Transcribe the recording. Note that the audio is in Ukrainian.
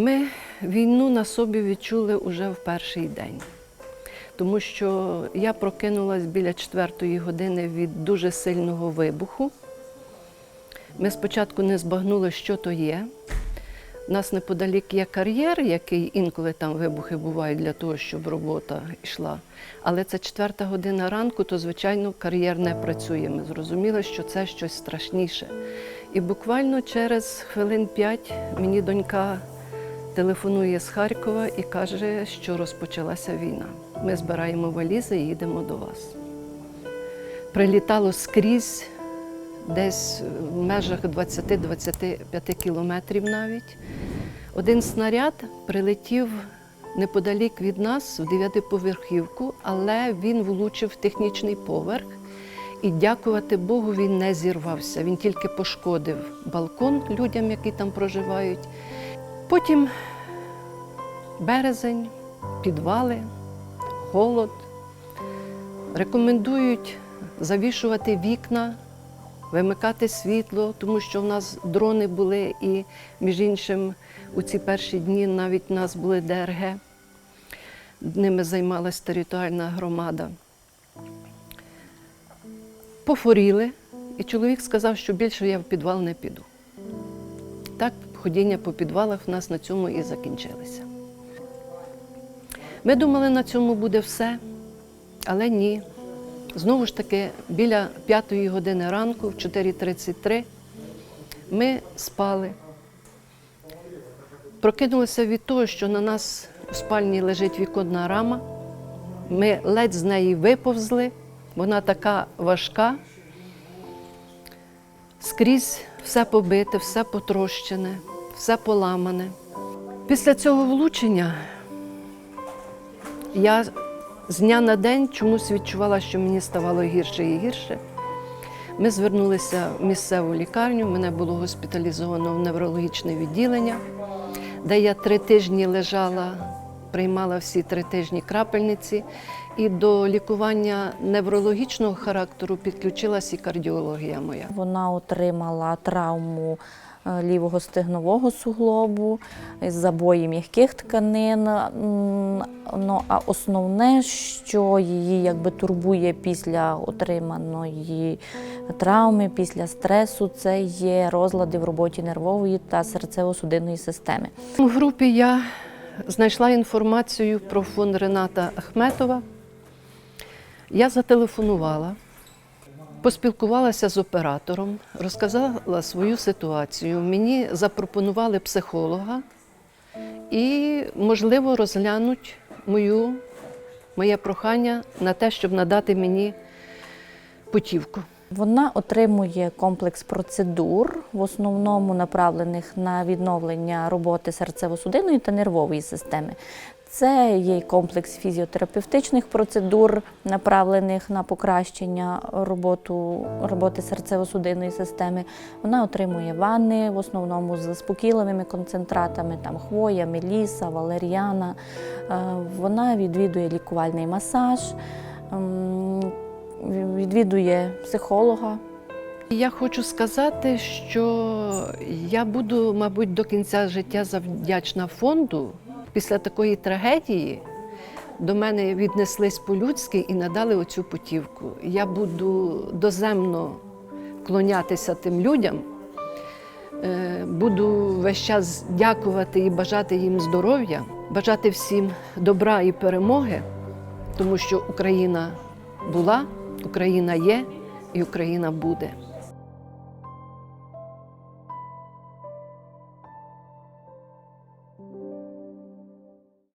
Ми війну на собі відчули уже в перший день, тому що я прокинулась біля четвертої години від дуже сильного вибуху. Ми спочатку не збагнули, що то є. У нас неподалік є кар'єр, який інколи там вибухи бувають для того, щоб робота йшла. Але це четверта година ранку, то звичайно кар'єр не працює. Ми зрозуміли, що це щось страшніше. І буквально через хвилин п'ять мені донька телефонує з Харкова і каже, що розпочалася війна. Ми збираємо валізи і їдемо до вас. Прилітало скрізь десь в межах 20-25 кілометрів навіть. Один снаряд прилетів неподалік від нас в дев'ятиповерхівку, але він влучив в технічний поверх. І дякувати Богу, він не зірвався. Він тільки пошкодив балкон людям, які там проживають. Потім березень, підвали, холод. Рекомендують завішувати вікна, вимикати світло, тому що в нас дрони були і, між іншим, у ці перші дні навіть у нас були ДРГ. Ними займалась територіальна громада. Пофоріли, і чоловік сказав, що більше я в підвал не піду. Так, ходіння по підвалах в нас на цьому і закінчилося. Ми думали, на цьому буде все, але ні. Знову ж таки, біля п'ятої години ранку, в 4.33, ми спали. Прокинулися від того, що на нас у спальні лежить віконна рама. Ми ледь з неї виповзли, вона така важка. Скрізь все побите, все потрощене, все поламане. Після цього влучення я з дня на день чомусь відчувала, що мені ставало гірше і гірше. Ми звернулися в місцеву лікарню, мене було госпіталізовано в неврологічне відділення, де я три тижні лежала, приймала всі три тижні крапельниці, і до лікування неврологічного характеру підключилась і кардіологія моя. Вона отримала травму е, лівого стегнового суглобу, забої м'яких тканин. Ну, а основне, що її якби турбує після отриманої травми, після стресу, це є розлади в роботі нервової та серцево-судинної системи. У групі я знайшла інформацію про фонд Рената Ахметова. Я зателефонувала, поспілкувалася з оператором, розказала свою ситуацію. Мені запропонували психолога і, можливо, розглянуть мою, моє прохання на те, щоб надати мені путівку. Вона отримує комплекс процедур, в основному направлених на відновлення роботи серцево-судинної та нервової системи. Це є комплекс фізіотерапевтичних процедур, направлених на покращення роботу, роботи серцево-судинної системи. Вона отримує ванни, в основному з заспокійливими концентратами, там хвоя, меліса, валеріана. Е, Вона відвідує лікувальний масаж, ем, відвідує психолога. Я хочу сказати, що я буду, мабуть, до кінця життя завдячна фонду. Після такої трагедії до мене віднеслись по-людськи і надали оцю путівку. Я буду доземно вклонятися тим людям, е, буду весь час дякувати і бажати їм здоров'я, бажати всім добра і перемоги, тому що Україна була, Україна є і Україна буде.